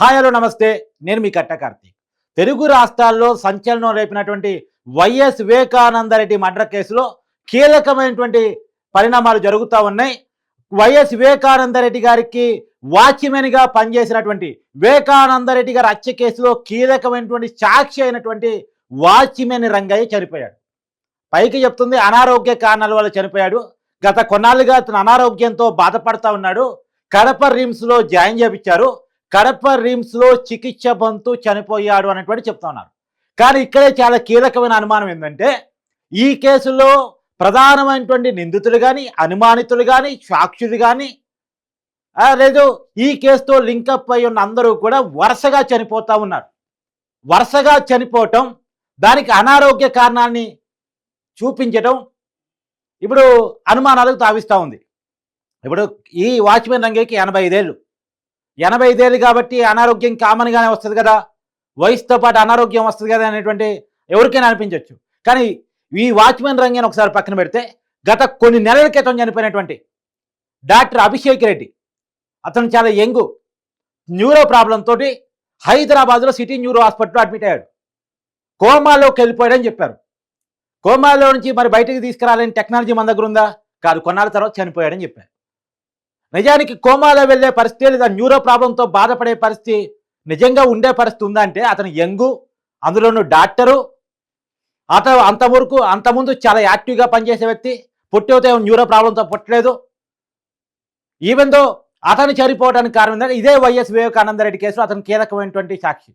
Hi hello నమస్తే. నేను మీ కట్ట కార్తీక్. తెలుగు రాష్ట్రాల్లో సంచలనం రేపినటువంటి వైఎస్ వివేకానంద రెడ్డి మర్డర్ కేసులో కీలకమైనటువంటి పరిణామాలు జరుగుతూ ఉన్నాయి. వైఎస్ వివేకానంద రెడ్డి గారికి వాచ్మెన్గా పనిచేసినటువంటి వివేకానంద రెడ్డి గారి హత్య కేసులో కీలకమైనటువంటి సాక్షి అయినటువంటి వాచ్మెన్ రంగయ్య చనిపోయాడు. పైకి చెప్తుంది అనారోగ్య కారణాల వల్ల చనిపోయాడు. గత కొన్నాళ్ళుగా అతను అనారోగ్యంతో బాధపడతా ఉన్నాడు. కడప రిమ్స్లో జాయిన్ చేపించారు. కడప రిమ్స్లో చికిత్స పొందుతూ చనిపోయాడు అనేటువంటి చెప్తున్నారు. కానీ ఇక్కడే చాలా కీలకమైన అనుమానం ఏంటంటే ఈ కేసులో ప్రధానమైనటువంటి నిందితులు కానీ అనుమానితులు కానీ సాక్షులు కానీ లేదు ఈ కేసుతో లింకప్ అయి ఉన్న అందరూ కూడా వరుసగా చనిపోతూ ఉన్నారు. వరుసగా చనిపోవటం దానికి అనారోగ్య కారణాన్ని చూపించటం ఇప్పుడు అనుమానాలకు తావిస్తూ ఉంది. ఇప్పుడు ఈ వాచ్మెన్ రంగేకి ఎనభై ఐదేళ్ళు. ఎనభై ఐదేళ్ళు కాబట్టి అనారోగ్యం కామన్గానే వస్తుంది కదా. వయసుతో పాటు అనారోగ్యం వస్తుంది కదా అనేటువంటి ఎవరికైనా అనిపించవచ్చు కానీ ఈ వాచ్మెన్ రంగాన్ని ఒకసారి పక్కన పెడితే గత కొన్ని నెలల క్రితం చనిపోయినటువంటి డాక్టర్ అభిషేక్ రెడ్డి అతను చాలా యంగు న్యూరో ప్రాబ్లంతో తోటి హైదరాబాద్లో సిటీ న్యూరో హాస్పిటల్లో అడ్మిట్ అయ్యాడు. కోమాలోకి వెళ్ళిపోయాడని చెప్పారు. కోమాలో నుంచి మరి బయటకు తీసుకురాలని టెక్నాలజీ మన దగ్గర ఉందా? కాదు కొన్నాళ్ళ తర్వాత చనిపోయాడని చెప్పారు. నిజానికి కోమాలో వెళ్ళే పరిస్థితి లేదా న్యూరో ప్రాబ్లంతో బాధపడే పరిస్థితి నిజంగా ఉండే పరిస్థితి ఉందంటే అతను యంగు అందులోనూ డాక్టరు అతను అంతవరకు అంతకుముందు చాలా యాక్టివ్గా పనిచేసే వ్యక్తి పుట్టితే న్యూరో ప్రాబ్లంతో పుట్టలేదు. ఈవెన్ దో అతను చనిపోవడానికి కారణం ఏంటంటే ఇదే వైఎస్ వివేకానంద రెడ్డి కేసులో అతను కీలకమైనటువంటి సాక్షి.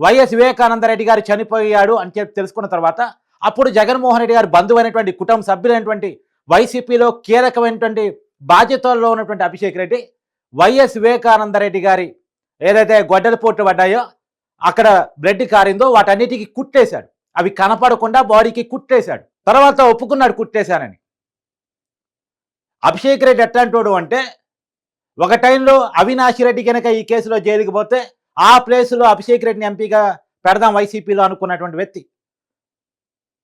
వైఎస్ వివేకానంద రెడ్డి గారు చనిపోయాడు అని చెప్పి తెలుసుకున్న తర్వాత అప్పుడు జగన్మోహన్ రెడ్డి గారు బంధువైనటువంటి కుటుంబ సభ్యులైనటువంటి వైసీపీలో కీలకమైనటువంటి బాధ్యతల్లో ఉన్నటువంటి అభిషేక్ రెడ్డి వైఎస్ వివేకానంద రెడ్డి గారి ఏదైతే గొడ్డల పోట్లు పడ్డాయో అక్కడ బ్లడ్ కారిందో వాటన్నిటికీ కుట్టేశాడు. అవి కనపడకుండా బాడీకి కుట్టేశాడు. తర్వాత ఒప్పుకున్నాడు కుట్టేశానని. అభిషేక్ రెడ్డి ఎట్లాంటోడు అంటే ఒక టైంలో అవినాష్ రెడ్డి కనుక ఈ కేసులో జైలుకి పోతే ఆ ప్లేస్లో అభిషేక్ రెడ్డిని ఎంపీగా పెడదాం వైసీపీలో అనుకున్నటువంటి వ్యక్తి.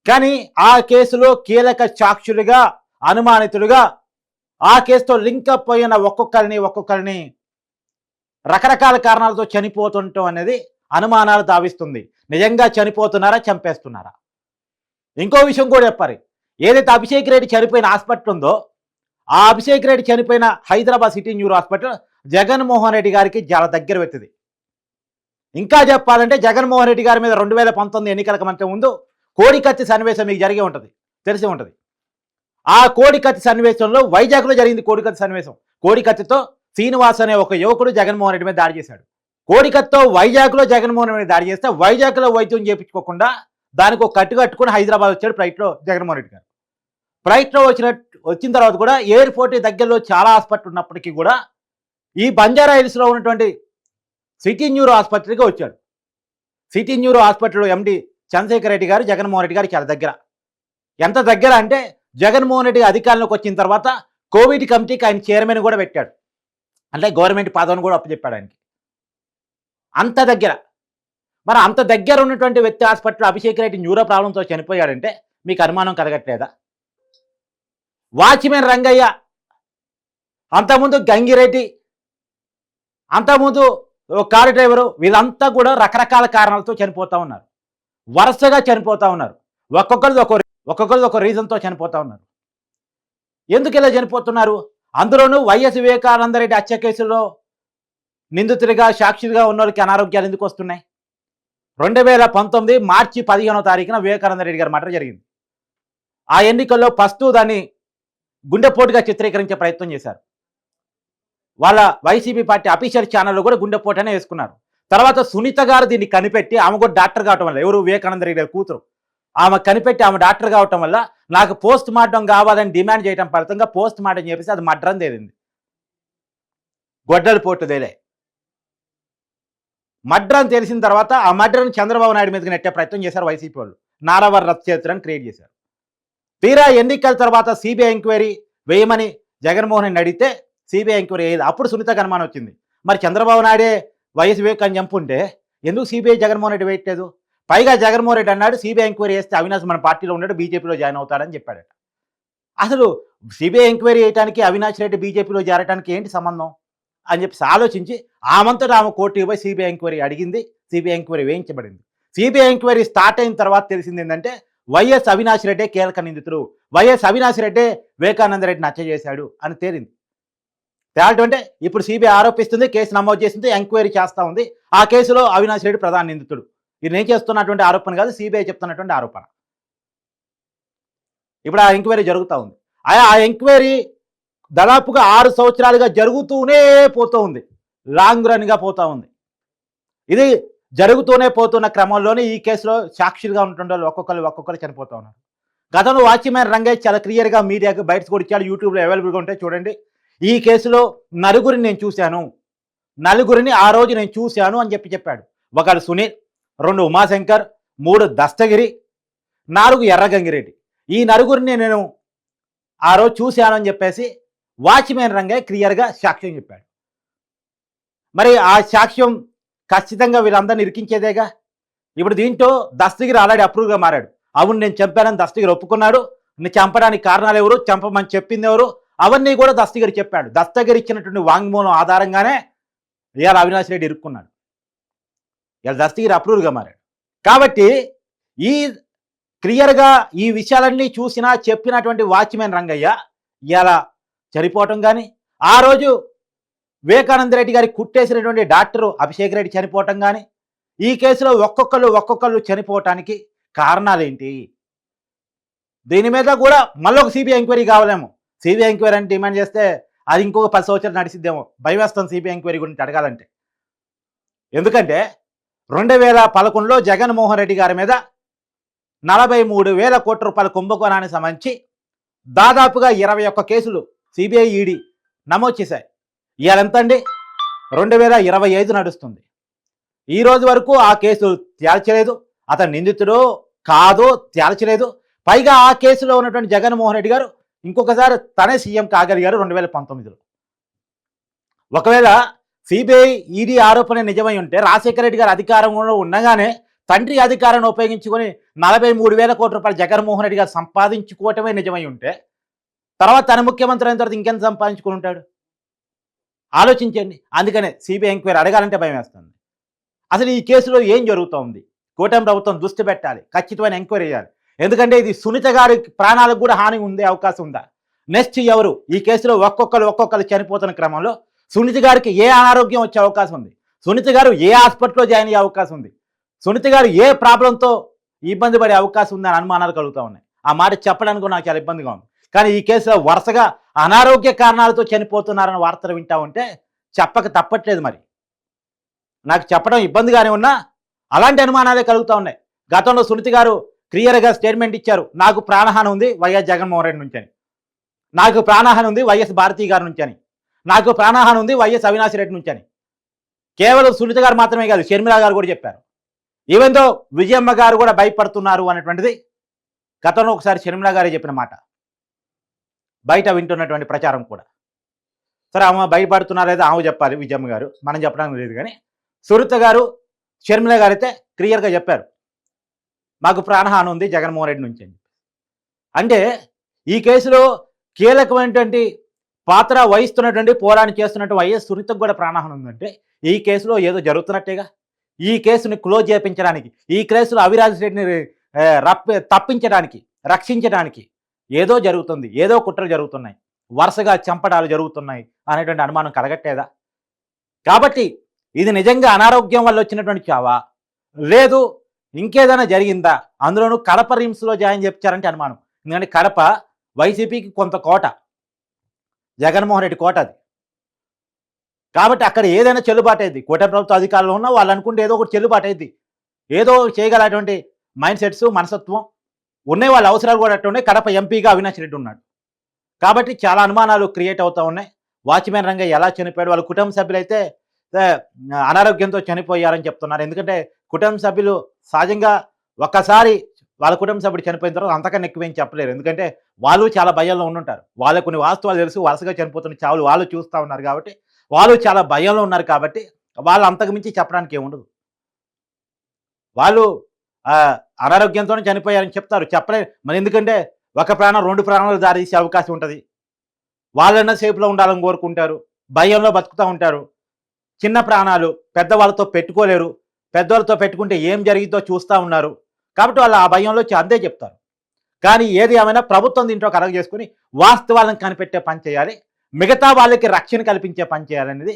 కానీ ఆ కేసులో కీలక సాక్షులుగా అనుమానితులుగా ఆ కేసుతో లింకప్ అయిన ఒక్కొక్కరిని ఒక్కొక్కరిని రకరకాల కారణాలతో చనిపోతుండటం అనేది అనుమానాలు తావిస్తుంది నిజంగా చనిపోతున్నారా చంపేస్తున్నారా? ఇంకో విషయం కూడా చెప్పాలి. ఏదైతే అభిషేక్ రెడ్డి చనిపోయిన హాస్పిటల్ ఉందో ఆ అభిషేక్ రెడ్డి చనిపోయిన Hyderabad city neuro hospital Jaganmohan Reddy గారికి చాలా దగ్గర పెట్టింది. ఇంకా చెప్పాలంటే జగన్మోహన్ రెడ్డి గారి మీద రెండు వేల పంతొమ్మిది ఎన్నికలకు మంచి ముందు కోడికత్తి సన్నివేశం మీకు జరిగే ఉంటుంది తెలిసి ఉంటుంది. ఆ కోడికత్తి సన్నివేశంలో వైజాగ్లో జరిగింది కోడికత్తి సన్నివేశం. కోడికత్తితో శ్రీనివాస్ అనే ఒక యువకుడు జగన్మోహన్ రెడ్డి మీద దాడి చేశాడు. కోడికత్తితో వైజాగ్లో జగన్మోహన్ రెడ్డి దాడి చేస్తే వైజాగ్లో వైద్యం చేయించుకోకుండా దానికి ఒక కట్టు కట్టుకుని హైదరాబాద్ వచ్చాడు ఫ్లైట్లో జగన్మోహన్ రెడ్డి గారు. ఫ్లైట్లో వచ్చిన వచ్చిన తర్వాత కూడా ఎయిర్పోర్ట్ దగ్గరలో చాలా హాస్పిటల్ ఉన్నప్పటికీ కూడా ఈ బంజారా హిల్స్లో ఉన్నటువంటి సిటీ న్యూరో ఆసుపత్రికి వచ్చాడు. City neuro hospital MD Chandrasekhar Reddy garu Jaganmohan Reddy గారు చాలా దగ్గర. ఎంత దగ్గర అంటే జగన్మోహన్ రెడ్డి అధికారంలోకి వచ్చిన తర్వాత కోవిడ్ కమిటీకి ఆయన చైర్మన్ కూడా పెట్టాడు. అంటే గవర్నమెంట్ పదవిని కూడా అప్పచెప్పాడు ఆయనకి. అంత దగ్గర. మరి అంత దగ్గర ఉన్నటువంటి వ్యక్తి హాస్పిటల్ అభిషేక్ రెడ్డి న్యూరో ప్రాబ్లంతో చనిపోయాడంటే మీకు అనుమానం కలగట్లేదా? వాచ్మెన్ రంగయ్య అంతకుముందు గంగిరెడ్డి అంతకుముందు కారు డ్రైవరు వీళ్ళంతా కూడా రకరకాల కారణాలతో చనిపోతూ ఉన్నారు. వరుసగా చనిపోతూ ఉన్నారు. ఒక్కొక్కరిది ఒక ఒక్కొక్కరు ఒక రీజన్తో చనిపోతూ ఉన్నారు. ఎందుకు ఇలా చనిపోతున్నారు? అందులోనూ వైఎస్ వివేకానంద రెడ్డి హత్య కేసులో నిందితుడిగా సాక్షిగా ఉన్న వాళ్ళకి అనారోగ్యాలు ఎందుకు వస్తున్నాయి? రెండు వేల పంతొమ్మిది మార్చి పదిహేనో తారీఖున వివేకానందరెడ్డి గారి మటర్ జరిగింది. ఆ ఎన్నికల్లో ఫస్ట్ దాన్ని గుండెపోటుగా చిత్రీకరించే ప్రయత్నం చేశారు. వాళ్ళ వైసీపీ పార్టీ అఫీషియల్ ఛానల్లో కూడా గుండెపోటనే వేసుకున్నారు. తర్వాత సునీత గారు దీన్ని కనిపెట్టి ఆమె కూడా డాక్టర్ కావటం వల్ల ఎవరు వివేకానంద రెడ్డి గారి కూతురు? ఆమె కనిపెట్టి ఆమె డాక్టర్ కావటం వల్ల నాకు పోస్ట్ మార్టం కావాలని డిమాండ్ చేయడం ఫలితంగా పోస్ట్ మార్టం చెప్పేసి అది మడ్రం తేలింది. గొడ్డలు పోటు తేలే. మడ్రం తెలిసిన తర్వాత ఆ మడ్రను చంద్రబాబు నాయుడు మీదకి నెట్టే ప్రయత్నం చేశారు వైసీపీ వాళ్ళు. నారావర్ రథచేతులను క్రియేట్ చేశారు. తీరా ఎన్నికల తర్వాత సిబిఐ ఎంక్వైరీ వేయమని జగన్మోహన్ రెడ్డి అడిగితే సిబిఐ ఎంక్వైరీ అయ్యేది అప్పుడు సునీత కనుమానం వచ్చింది. మరి చంద్రబాబు నాయుడే వైఎస్ వివేకాన్ని చంపుంటే ఎందుకు సిబిఐ జగన్మోహన్ రెడ్డి వేయట్లేదు? పైగా జగన్మోహన్ రెడ్డి అన్నాడు సిబిఐ ఎంక్వైరీ చేస్తే అవినాష్ మన పార్టీలో ఉన్నాడు బీజేపీలో జాయిన్ అవుతాడని చెప్పాడట. అసలు సిబిఐ ఎంక్వైరీ చేయడానికి అవినాష్ రెడ్డి బీజేపీలో చేరడానికి ఏంటి సంబంధం? అని చెప్పి ఆలోచించి ఆమంతటా ఆమె కోర్టుకి పోయి సిబిఐ ఎంక్వైరీ అడిగింది. సిబిఐ ఎంక్వైరీ వేయించబడింది. సిబిఐ ఎంక్వైరీ స్టార్ట్ అయిన తర్వాత తెలిసింది ఏంటంటే వైఎస్ అవినాష్ రెడ్డే కీలక నిందితుడు. వైఎస్ అవినాష్ రెడ్డే వివేకానంద రెడ్డి నచ్చ చేశాడు అని తేలింది. తేలటం అంటే ఇప్పుడు సిబిఐ ఆరోపిస్తుంది కేసు నమోదు చేసింది ఎంక్వైరీ చేస్తూ ఉంది. ఆ కేసులో అవినాష్ రెడ్డి ప్రధాన నిందితుడు. ఇది నేను చేస్తున్నటువంటి ఆరోపణ కాదు సిబిఐ చెప్తున్నటువంటి ఆరోపణ. ఇప్పుడు ఆ ఎంక్వైరీ జరుగుతూ ఉంది. ఆ- ఆ ఎంక్వైరీ దాదాపుగా ఆరు సంవత్సరాలుగా జరుగుతూనే పోతూ ఉంది. లాంగ్ రన్గా పోతూ ఉంది. ఇది జరుగుతూనే పోతున్న క్రమంలోనే ఈ కేసులో సాక్షులుగా ఉంటుండే వాళ్ళు ఒక్కొక్కరు ఒక్కొక్కరు చనిపోతూ ఉన్నారు. గతంలో వాచ్మెన్ రంగేష్ చాలా క్లియర్గా మీడియాకి బయటకు కూడా ఇచ్చాడు యూట్యూబ్లో అవైలబుల్గా ఉంటాయి చూడండి. ఈ కేసులో నలుగురిని నేను చూశాను. నలుగురిని ఆ రోజు నేను చూశాను అని చెప్పి చెప్పాడు. ఒకడు సునీల్ రెండు ఉమాశంకర్ మూడు దస్తగిరి నాలుగు ఎర్రగంగిరెడ్డి. ఈ నలుగురిని నేను ఆ రోజు చూశానని చెప్పేసి వాచ్మెన్ రంగే క్లియర్గా సాక్ష్యం చెప్పాడు. మరి ఆ సాక్ష్యం ఖచ్చితంగా వీళ్ళందరిని ఇరికించేదేగా? ఇప్పుడు దీంట్లో దస్తగిరి ఆల్రెడీ అప్రూవ్గా మారాడు. అవును నేను చంపానని దస్తగిరి ఒప్పుకున్నాడు. నేను చంపడానికి కారణాలు ఎవరు? చంపమని చెప్పింది ఎవరు? అవన్నీ కూడా దస్తగిరి చెప్పాడు. దస్తగిరి ఇచ్చినటువంటి వాంగ్మూలం ఆధారంగానే ఇవాళ అవినాష్ రెడ్డి ఇరుక్కున్నాడు. ఇలా దస్తగిరి అప్రూవ్గా మారాడు. కాబట్టి ఈ క్లియర్గా ఈ విషయాలన్నీ చూసినా చెప్పినటువంటి వాచ్మెన్ రంగయ్య ఇలా చనిపోవటం కానీ ఆ రోజు వివేకానంద రెడ్డి గారి కుట్టేసినటువంటి డాక్టరు అభిషేక్ రెడ్డి చనిపోవటం కానీ ఈ కేసులో ఒక్కొక్కరు ఒక్కొక్కరు చనిపోవటానికి కారణాలేంటి? దీని మీద కూడా మళ్ళీ ఒక సిబిఐ ఎంక్వైరీ కావాలేమో. సిబిఐ ఎంక్వైరీ అని డిమాండ్ చేస్తే అది ఇంకొక పది సంవత్సరాలు నడిచిద్దేమో భయం వేస్తాం సిబిఐ ఎంక్వైరీ గురించి అడగాలంటే. ఎందుకంటే రెండు వేల పదకొండులో జగన్మోహన్ రెడ్డి గారి మీద నలభై మూడు వేల కోట్ల రూపాయల కుంభకోణానికి సంబంధించి దాదాపుగా ఇరవై ఒక్క కేసులు సిబిఐ ఈడీ నమోదు చేశాయి. ఇవాళ ఎంత అండి రెండు వేల ఇరవై ఐదు నడుస్తుంది. ఈ రోజు వరకు ఆ కేసు తేల్చలేదు. అతను నిందితుడో కాదో తేల్చలేదు. పైగా ఆ కేసులో ఉన్నటువంటి జగన్మోహన్ రెడ్డి గారు ఇంకొకసారి తనే సీఎం కాగలిగారు రెండు వేల పంతొమ్మిదిలో. ఒకవేళ సిబిఐ ఈడీ ఆరోపణ నిజమై ఉంటే రాజశేఖర రెడ్డి గారు అధికారంలో ఉండగానే తండ్రి అధికారాన్ని ఉపయోగించుకొని నలభై మూడు వేల కోట్ల రూపాయలు జగన్మోహన్ రెడ్డి గారు సంపాదించుకోవటమే నిజమై ఉంటే తర్వాత తన ముఖ్యమంత్రి అయిన తర్వాత ఇంకెంత సంపాదించుకుని ఉంటాడు? ఆలోచించండి. అందుకనే సిబిఐ ఎంక్వైరీ అడగాలంటే భయం వేస్తుంది. అసలు ఈ కేసులో ఏం జరుగుతోంది కూటమి ప్రభుత్వం దృష్టి పెట్టాలి. ఖచ్చితమైన ఎంక్వైరీ చేయాలి. ఎందుకంటే ఇది సునీత గారి ప్రాణాలకు కూడా హాని ఉండే అవకాశం ఉందా? నెక్స్ట్ ఎవరు? ఈ కేసులో ఒక్కొక్కరు ఒక్కొక్కరు చనిపోతున్న క్రమంలో సునీతి గారికి ఏ అనారోగ్యం వచ్చే అవకాశం ఉంది? సునీతి గారు ఏ హాస్పిటల్లో జాయిన్ అయ్యే అవకాశం ఉంది? సునీతి గారు ఏ ప్రాబ్లంతో ఇబ్బంది పడే అవకాశం ఉందని అనుమానాలు కలుగుతూ ఉన్నాయి? ఆ మాట చెప్పడానికి నాకు చాలా ఇబ్బందిగా ఉంది. కానీ ఈ కేసులో వరుసగా అనారోగ్య కారణాలతో చనిపోతున్నారని వార్తలు వింటా ఉంటే చెప్పక తప్పట్లేదు మరి. నాకు చెప్పడం ఇబ్బందిగానే ఉన్నా అలాంటి అనుమానాలే కలుగుతూ ఉన్నాయి. గతంలో సునీతి గారు క్లియర్గా స్టేట్మెంట్ ఇచ్చారు. నాకు ప్రాణహాని ఉంది వైఎస్ జగన్మోహన్ రెడ్డి నుంచి అని. నాకు ప్రాణహాని ఉంది వైఎస్ భారతీ గారి నుంచి అని. నాకు ప్రాణహాని ఉంది వైఎస్ అవినాష్ రెడ్డి నుంచి అని. కేవలం సునీత గారు మాత్రమే కాదు షర్మిల గారు కూడా చెప్పారు. ఈవెన్ దో విజయమ్మ గారు కూడా భయపడుతున్నారు అనేటువంటిది గతంలో ఒకసారి షర్మిల గారే చెప్పిన మాట. బయట వింటున్నటువంటి ప్రచారం కూడా. సరే ఆమె భయపడుతున్నారా లేదా ఆమె చెప్పాలి విజయమ్మ గారు. మనం చెప్పడానికి లేదు కానీ సునీత గారు షర్మిల గారు అయితే క్లియర్గా చెప్పారు. మాకు ప్రాణహాని ఉంది జగన్మోహన్ రెడ్డి నుంచి అని అంటే ఈ కేసులో కీలకమైనటువంటి పాత్ర వహిస్తున్నటువంటి పోరాటం చేస్తున్నట్టు వైఎస్ సునీతకు కూడా ప్రాణహాని ఉందంటే ఈ కేసులో ఏదో జరుగుతున్నట్టేగా? ఈ కేసుని క్లోజ్ చేయించడానికి ఈ కేసులో అవిరాజ్ రెడ్డిని తప్పించడానికి రక్షించడానికి ఏదో జరుగుతుంది ఏదో కుట్రలు జరుగుతున్నాయి వరుసగా చంపడాలు జరుగుతున్నాయి అనేటువంటి అనుమానం కలగట్టేదా కాబట్టి ఇది నిజంగా అనారోగ్యం వల్ల వచ్చినటువంటి చావా? లేదు ఇంకేదైనా జరిగిందా? అందులోనూ కడప రిమ్స్లో జాయిన్ చేయించారంటే అనుమానం. ఎందుకంటే కడప వైసీపీకి కొంత కోట. జగన్మోహన్ రెడ్డి కోట అది. కాబట్టి అక్కడ ఏదైనా చెల్లుబాటు అయింది. కూటమి ప్రభుత్వ అధికారంలో ఉన్నా వాళ్ళు అనుకుంటే ఏదో ఒకటి చెల్లుబాటు అయింది. ఏదో చేయగలటువంటి మైండ్ సెట్స్ మనసత్వం ఉన్నాయి. వాళ్ళ అవసరాలు కూడా అట్టు కడప ఎంపీగా అవినాష్ రెడ్డి ఉన్నాడు. కాబట్టి చాలా అనుమానాలు క్రియేట్ అవుతూ ఉన్నాయి. వాచ్మెన్ రంగయ్య ఎలా చనిపోయాడు? వాళ్ళ కుటుంబ సభ్యులైతే అనారోగ్యంతో చనిపోయారని చెప్తున్నారు. ఎందుకంటే కుటుంబ సభ్యులు సహజంగా ఒక్కసారి వాళ్ళ కుటుంబ సభ్యుడు చనిపోయిన తర్వాత అంతకన్నా ఎక్కువేం చెప్పలేరు. ఎందుకంటే వాళ్ళు చాలా భయంలో ఉండుంటారు. వాళ్ళ కొన్ని వాస్తవాలు తెలుసు. వరుసగా చనిపోతున్న చావులు వాళ్ళు చూస్తూ ఉన్నారు కాబట్టి వాళ్ళు చాలా భయంలో ఉన్నారు కాబట్టి వాళ్ళు అంతకు మించి చెప్పడానికి ఏముండదు వాళ్ళు అనారోగ్యంతోనే చనిపోయారని చెప్తారు. చెప్పలే మరి ఎందుకంటే ఒక ప్రాణం రెండు ప్రాణాలు దారితీసే అవకాశం ఉంటుంది. వాళ్ళన్న సేపులో ఉండాలని కోరుకుంటారు. భయంలో బతుకుతూ ఉంటారు. చిన్న ప్రాణాలు పెద్దవాళ్ళతో పెట్టుకోలేరు. పెద్దవాళ్ళతో పెట్టుకుంటే ఏం జరిగిందో చూస్తూ ఉన్నారు. కాబట్టి వాళ్ళు ఆ భయంలో అందే చెప్తారు. కానీ ఏది ఏమైనా ప్రభుత్వం దీంట్లో కలగ చేసుకుని వాస్తవాలను కనిపెట్టే పని చేయాలి మిగతా వాళ్ళకి రక్షణ కల్పించే పని చేయాలనేది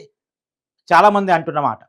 చాలామంది అంటున్నమాట